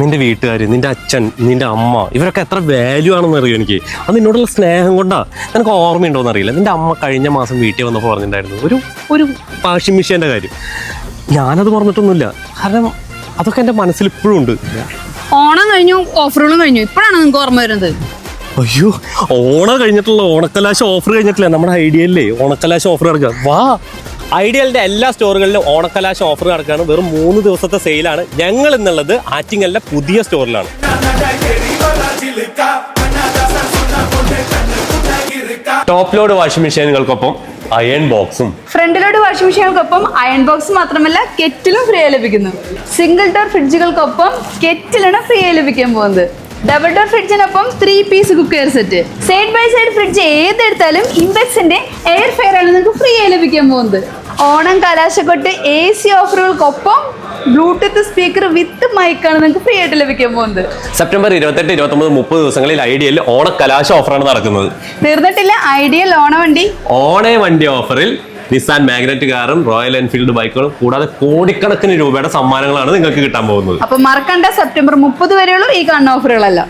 നിന്റെ വീട്ടുകാർ നിന്റെ അച്ഛൻ നിന്റെ അമ്മ ഇവരൊക്കെ എത്ര വാല്യൂ ആണെന്ന് അറിയോ എനിക്ക്? അത് നിന്നോടുള്ള സ്നേഹം കൊണ്ടാ. നിനക്ക് ഓർമ്മയുണ്ടോന്ന് അറിയില്ല. നിന്റെ അമ്മ കഴിഞ്ഞ മാസം വീട്ടിൽ വന്നപ്പോൾ പറഞ്ഞിട്ടുണ്ടായിരുന്നു ഒരു ഒരു വാഷിംഗ് മെഷീന്റെ കാര്യം. ഞാനത് പറഞ്ഞിട്ടൊന്നുമില്ല. കാരണം അതൊക്കെ എന്റെ മനസ്സിൽ ഇപ്പോഴും ഉണ്ട്. ഓണം കഴിഞ്ഞു ഓഫറുകളും കഴിഞ്ഞു. ഇപ്പോഴാണ് നിങ്ങൾക്ക് ഓർമ്മ വരുന്നത്. അയ്യോ ഓണം കഴിഞ്ഞിട്ടുള്ള ഓണക്കലാശ ഓഫർ കഴിഞ്ഞിട്ടില്ല. നമ്മുടെ ഐഡിയല്ലേ ഓണക്കലാശ ഓഫർ ഇറക്കുക വാ. ഐഡിയലിന്റെ എല്ലാ സ്റ്റോറുകളിലും ഓണക്കലാശ ഓഫർ നടക്കുകയാണ്. വെറും മൂന്ന് ദിവസത്തെ സെയിലാണ്. ഞങ്ങൾ എന്നുള്ളത് ആറ്റിങ്ങലിലെ പുതിയ സ്റ്റോറിലാണ്. ടോപ്പ് ലോഡ് വാഷിംഗ് മെഷീനുകൾക്കൊപ്പം അയൺ ബോക്സും ഫ്രണ്ട് ലോഡ് വാഷിംഗ് മെഷീനുകൾക്കൊപ്പം അയൺ ബോക്സ് മാത്രമല്ല കെറ്റിലും ഫ്രീ ആയി ലഭിക്കുന്നു. സിംഗിൾ ഡോർ ഫ്രിഡ്ജുകൾക്കൊപ്പം കെറ്റിലാണ് ഫ്രീ ആയി ലഭിക്കാൻ പോകുന്നത്. Double door ഫ്രിഡ്ജിനൊപ്പം three piece cooker set side by side fridge ഏതെടുത്താലും ഇമ്പെക്സിന്റെ എയർ ഫെയർ ആണ് നിങ്ങൾക്ക് ഫ്രീ ആയി ലഭിക്കാൻ പോകുന്നത്. ഓണം കലാശക്കൊട്ട് എ സി ഓഫറുകൾക്കൊപ്പം ബ്ലൂടൂത്ത് സ്പീക്കർ വിത്ത് മൈക്കാണ് നിങ്ങൾക്ക് ഫ്രീ ആയിട്ട് ലഭിക്കാൻ പോകുന്നത്. സെപ്റ്റംബർ ഇരുപത്തെട്ട് ഇരുപത്തൊമ്പത് മുപ്പത് ദിവസങ്ങളിൽ ഐഡിയയിൽ ഓണക്കലാശ ഓഫറാണ് നടക്കുന്നത്. തീർന്നിട്ടില്ല. ഐഡിയൽ ഓണവണ്ടി. ഓണേ വണ്ടി ഓഫറിൽ നിസാൻ മാഗ്നറ്റ് കാറും റോയൽ എൻഫീൽഡ് ബൈക്കുകളും കൂടാതെ കോടിക്കണക്കിന് രൂപയുടെ സമ്മാനങ്ങളാണ് നിങ്ങൾക്ക് കിട്ടാൻ പോകുന്നത്. അപ്പൊ മറക്കണ്ട സെപ്റ്റംബർ മുപ്പത് വരെയുള്ള ഈ കണ്ണ ഓഫറുകളല്ല